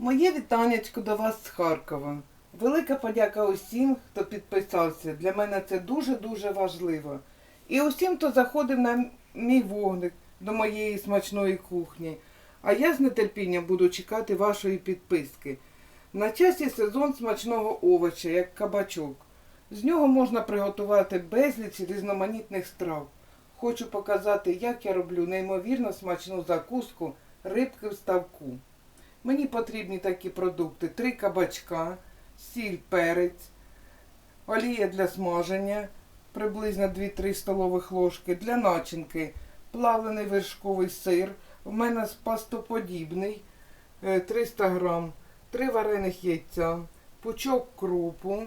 Моє вітаннячко до вас з Харкова. Велика подяка усім, хто підписався. Для мене це дуже-дуже важливо. І усім, хто заходив на мій вогник до моєї смачної кухні. А я з нетерпінням буду чекати вашої підписки. На часі сезон смачного овоча, як кабачок. З нього можна приготувати безліч різноманітних страв. Хочу показати, як я роблю неймовірно смачну закуску рибки в ставку. Мені потрібні такі продукти: три кабачка, сіль, перець, олія для смаження, приблизно 2-3 столових ложки, для начинки, плавлений вершковий сир, в мене пастоподібний, е, 300 грам, 3 варених яйця, пучок крупу,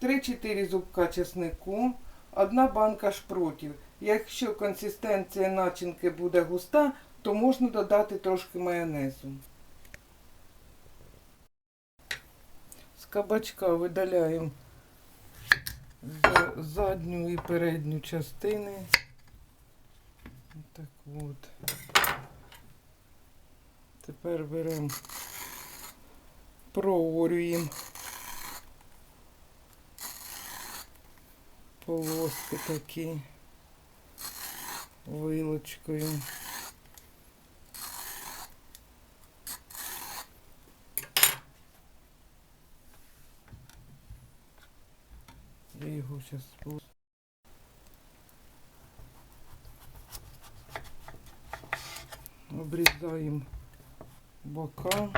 3-4 зубка чеснику, одна банка шпротів. Якщо консистенція начинки буде густа, то можна додати трошки майонезу. Кабачка видаляємо за- задню і передню частини. Так от. Тепер беремо, проорюємо полоски такі вилочкою. Я його зараз спу... Обрізаємо бока.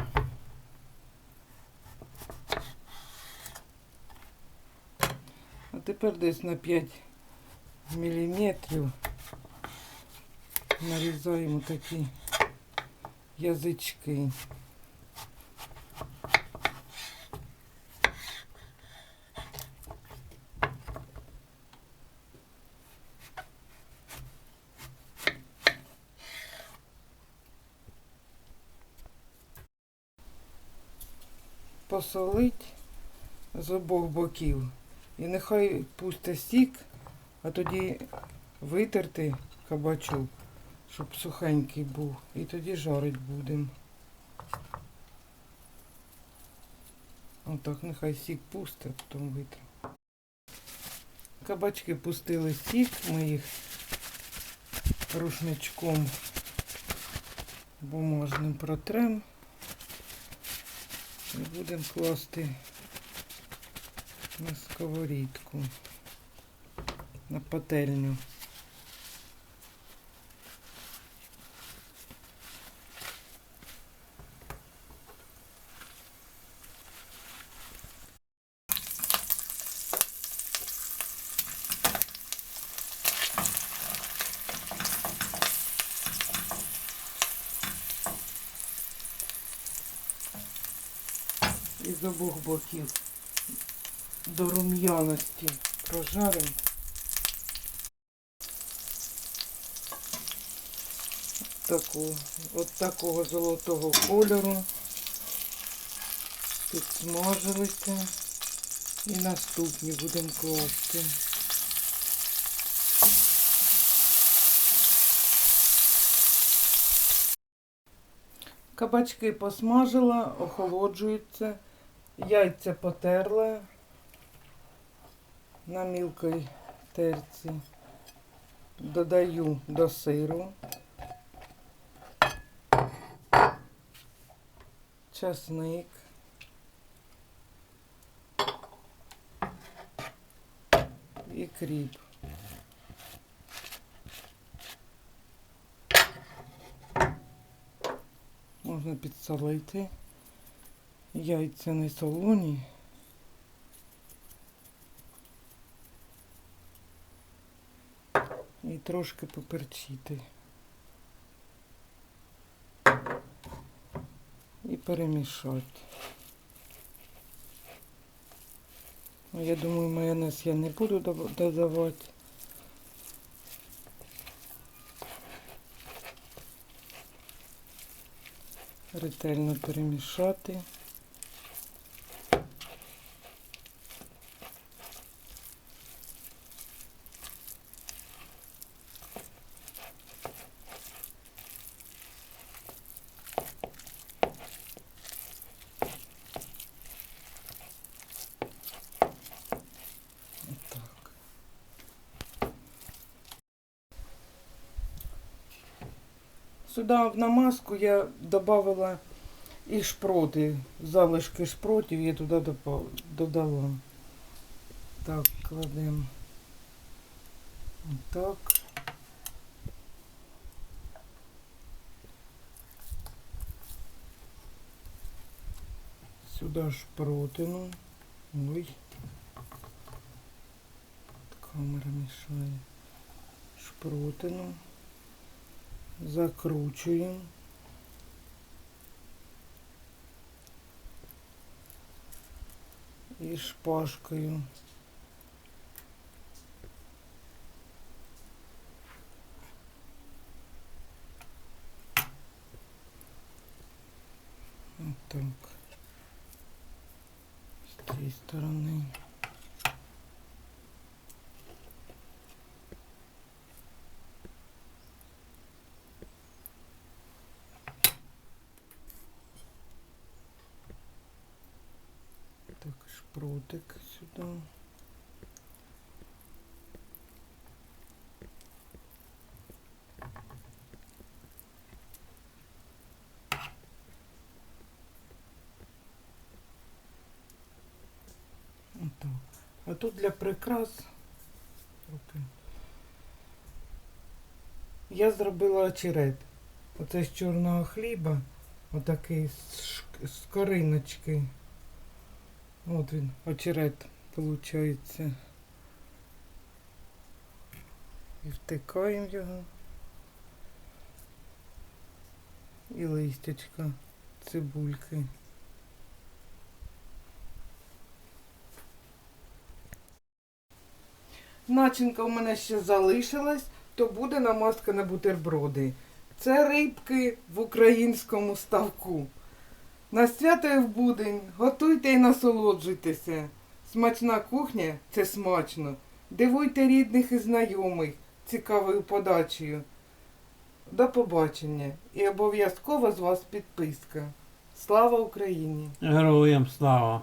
А тепер десь на 5 міліметрів нарізаємо такі язички. Посолить з обох боків. І нехай пусте сік, а тоді витерти кабачок, щоб сухенький був. І тоді жарить будемо. Отак, нехай сік пусте, а потім витримо. Кабачки пустили сік, ми їх рушничком бумажним протрем. І будемо класти на сковорідку, на пательню. З обох боків до рум'яності прожаримо. Таку, от такого золотого кольору. Підсмажилися. І наступні будемо класти. Кабачки посмажила, охолоджуються. Яйця потерла на мілкій терці. Додаю до сиру. Часник. І кріп. Можна підсолити. Яйця не солоні. І трошки поперчити. І перемішати. Ну, Я думаю, майонез я не буду додавати. Ретельно перемішати. Сюди в намазку я додавала і шпроти, залишки шпротів я туди додала. Так, кладемо. Так. Сюди шпротину. Ой. Камера мішає. Шпротину. Закручуємо. І шпажкою. Так. С этой стороны. Так, шпротик сюда. Отак. А тут для прикрас. Я зробила очерет. Оце з чорного хліба. Отакий з кориночки. От він, очерет, виходить. І втикаємо його. І листячка цибульки. Начинка у мене ще залишилась, то буде намазка на бутерброди. Це рибки в українському ставку. На свято і в будень готуйте і насолоджуйтеся. Смачна кухня це смачно. Дивуйте рідних і знайомих цікавою подачею. До побачення і обов'язково з вас підписка. Слава Україні! Героям слава.